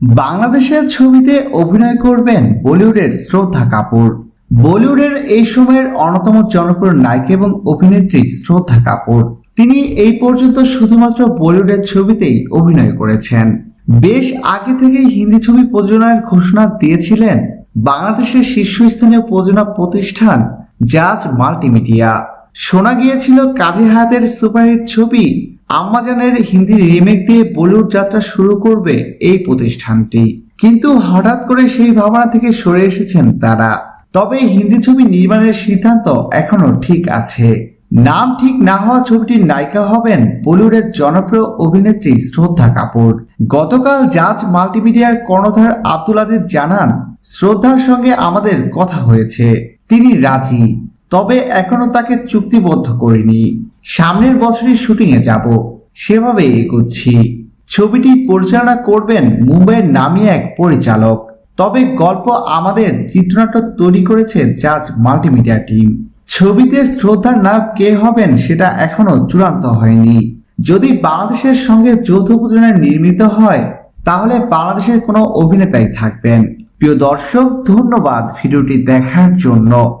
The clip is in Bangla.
বাংলাদেশের ছবিতে অভিনয় করবেন বলিউডের শ্রদ্ধা কাপুর। বলিউডের এই সময়ের অন্যতম জনপ্রিয় নায়িকা এবং অভিনেত্রী শ্রদ্ধা কাপুর। তিনি এই পর্যন্ত শুধুমাত্র বলিউডের ছবিতেই অভিনয় করেছেন। বেশ আগে থেকেই হিন্দি ছবি প্রযোজনার ঘোষণা দিয়েছিলেন বাংলাদেশের শীর্ষস্থানীয় প্রযোজনা প্রতিষ্ঠান জাজ মাল্টিমিডিয়া। শোনা গিয়েছিল কাজী হায়াতের সুপারহিট ছবি আম্মাজানের হিন্দি রিমেক দিয়ে বলিউড যাত্রা শুরু করবে এই প্রতিষ্ঠানটি। কিন্তু হঠাৎ করে সেই ভাবনা থেকে সরে এসেছেন তারা। তবে হিন্দি ছবি নির্মাণের সিদ্ধান্ত এখনও ঠিক আছে। নাম ঠিক না হওয়া ছবিটির নায়িকা হবেন বলিউডের জনপ্রিয় অভিনেত্রী শ্রদ্ধা কাপুর। গতকাল জাজ মাল্টিমিডিয়ার কর্ণধার আব্দুল আজিজ জানান, শ্রদ্ধার সঙ্গে আমাদের কথা হয়েছে। তিনি রাজি, তবে এখনও তাকে চুক্তিবদ্ধ করিনি। সামনের বছরের শুটিং এ যাব। সেভাবে এগোচ্ছি। ছবিটি পরিচালনা করবেন মুম্বাইয়ের নামী এক পরিচালক। তবে গল্প আমাদের চিত্রনাট্য তৈরি করেছে জাজ মাল্টিমিডিয়া টিম। ছবিতে শ্রদ্ধার নায়ক কে হবেন সেটা এখনও চূড়ান্ত হয়নি। যদি বাংলাদেশের সঙ্গে যৌথ প্রযোজনায় নির্মিত হয়, তাহলে বাংলাদেশের কোনো অভিনেতাই থাকবেন। প্রিয় দর্শক, ধন্যবাদ ভিডিওটি দেখার জন্য।